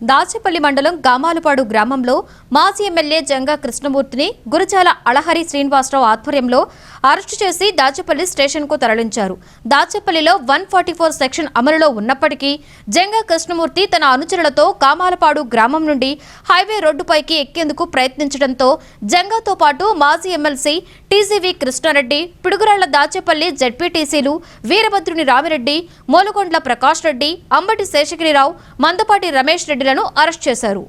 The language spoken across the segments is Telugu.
దాచేపల్లి మండలం గామాలపాడు గ్రామంలో మాజీ ఎమ్మెల్యే జంగా కృష్ణమూర్తిని గురజాల అళహరి శ్రీనివాసరావు ఆధ్వర్యంలో అరెస్టు చేసి దాచేపల్లి స్టేషన్కు తరలించారు. దాచేపల్లిలో వన్ ఫార్టీ ఫోర్ సెక్షన్ అమలులో ఉన్నప్పటికీ జంగా కృష్ణమూర్తి తన అనుచరులతో కామాలపాడు గ్రామం నుండి హైవే రోడ్డుపైకి ఎక్కేందుకు ప్రయత్నించడంతో జంగాతో పాటు మాజీ ఎమ్మెల్సీ టీజీవీ కృష్ణారెడ్డి పిడుగురాళ్ళ దాచేపల్లి జడ్పీటీసీలు వీరభద్రుని రామిరెడ్డి మోలుగొండ్ల ప్రకాష్ రెడ్డి అంబటి శేషగిరిరావు మందపాటి రమేష్ రెడ్డి సభ్యులను అరెస్ట్ చేశారు.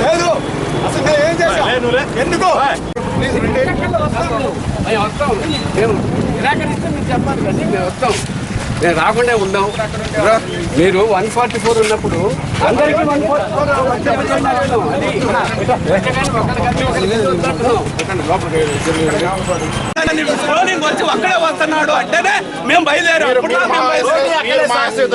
లేదు అసలు నేను ఏం చేశా ఎందుకు మేము వస్తాం మేము నిరాకరిస్తే మీరు చెప్పాలి కదా మేము వస్తాం మేము రాకుండా ఉందాం. మీరు వన్ ఫార్టీ ఫోర్ ఉన్నప్పుడు అందరికీ వన్ ఫార్టీ ఫోర్ వచ్చి ఒక్కడే వస్తున్నాడు అంటేనే మేము బయలుదేరాం.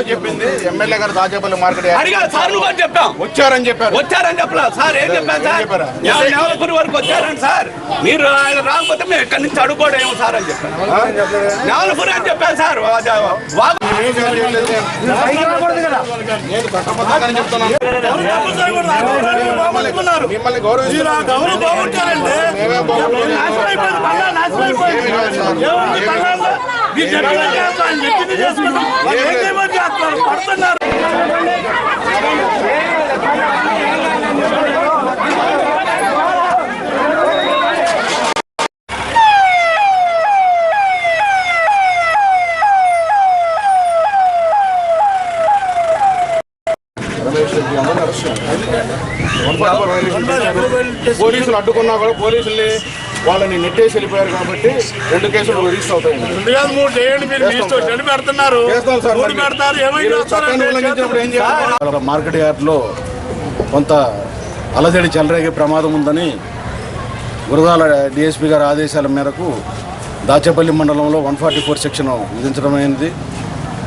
చెప్పింది. ఎమ్మెల్యే గారు దాచేపల్లి మార్కెట్ యార్డ్. అడిగా సార్ కూడా చెప్పాం. వచ్చారని చెప్పారు. వచ్చారని చెప్పలా. సార్ ఏం చెప్పాను సార్? చెప్పారా? నెవలపురి వరకు వచ్చారని సార్. మీరు ఆయన రాకపోతే మేము ఎక్కడి నుంచి అడుగుకోవడం ఏమో సార్ అని చెప్పాను నెవలపురి అని చెప్పాను సార్. అది వాగు ఏం చేయలేదు నేను కట్టబద్దంగానే చెప్తున్నాను మిమ్మల్ని గౌరవిస్తున్నాను మేమే రమేష్ రెడ్డి అమ్మని అరెస్ట్ చేశారు. పోలీసులు అడ్డుకున్నా కూడా పోలీసుల్ని వాళ్ళని నెట్టేసి వెళ్ళిపోయారు కాబట్టి రెండు కేసులు రిజిస్టర్ అవుతాయి మూడు చేయండి మీరు మీ ఇష్టం చెడు పెడుతున్నారు. చేస్తాం సార్ మూడు పెడతారు ఏమైనా మీరు చట్టాన్ని ఉల్లంఘించినప్పుడు ఏం చేయాలి? మార్కెట్ యార్డ్లో కొంత అలజడి చెలరేగే ప్రమాదం ఉందని గురదాల డిఎస్పీ గారి ఆదేశాల మేరకు దాచేపల్లి మండలంలో వన్ ఫార్టీ ఫోర్ సెక్షన్ విధించడమైనది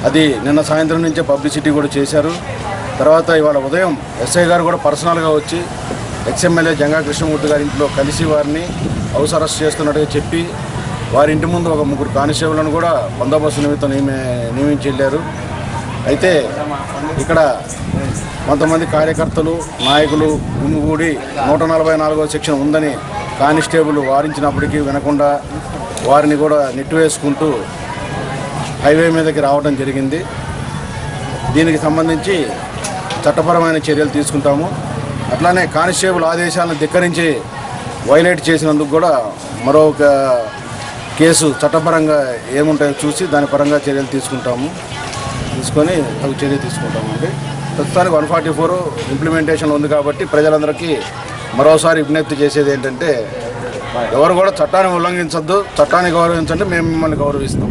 అది నిన్న సాయంత్రం నుంచే పబ్లిసిటీ కూడా చేశారు. తర్వాత ఇవాళ ఉదయం ఎస్ఐ గారు కూడా పర్సనల్గా వచ్చి ఎక్స్ఎమ్మెల్యే జంగా కృష్ణమూర్తి గారి ఇంట్లో కలిసి వారిని హౌస్ అరెస్ట్ చేస్తున్నట్టుగా చెప్పి వారి ఇంటి ముందు ఒక ముగ్గురు కానిస్టేబుల్ను కూడా బందోబస్తు నిమిత్తం నియమి నియమించి వెళ్ళారు. అయితే ఇక్కడ కొంతమంది కార్యకర్తలు నాయకులు గుమిగూడి నూట నలభై నాలుగో సెక్షన్ ఉందని కానిస్టేబుల్ వారించినప్పటికీ వినకుండా వారిని కూడా నెట్టివేసుకుంటూ హైవే మీదకి రావడం జరిగింది. దీనికి సంబంధించి చట్టపరమైన చర్యలు తీసుకుంటాము. అట్లానే కానిస్టేబుల్ ఆదేశాలను ధిక్కరించి వైలేట్ చేసినందుకు కూడా మరొక కేసు చట్టపరంగా ఏముంటాయో చూసి దాని పరంగా చర్యలు తీసుకుంటాము. తీసుకొని తగు చర్య తీసుకుంటామండి. ప్రస్తుతానికి వన్ ఫార్టీ ఫోర్ ఇంప్లిమెంటేషన్ ఉంది కాబట్టి ప్రజలందరికీ మరోసారి విజ్ఞప్తి చేసేది ఏంటంటే ఎవరు కూడా చట్టాన్ని ఉల్లంఘించద్దు చట్టాన్ని గౌరవించండి మేము మిమ్మల్ని గౌరవిస్తాం.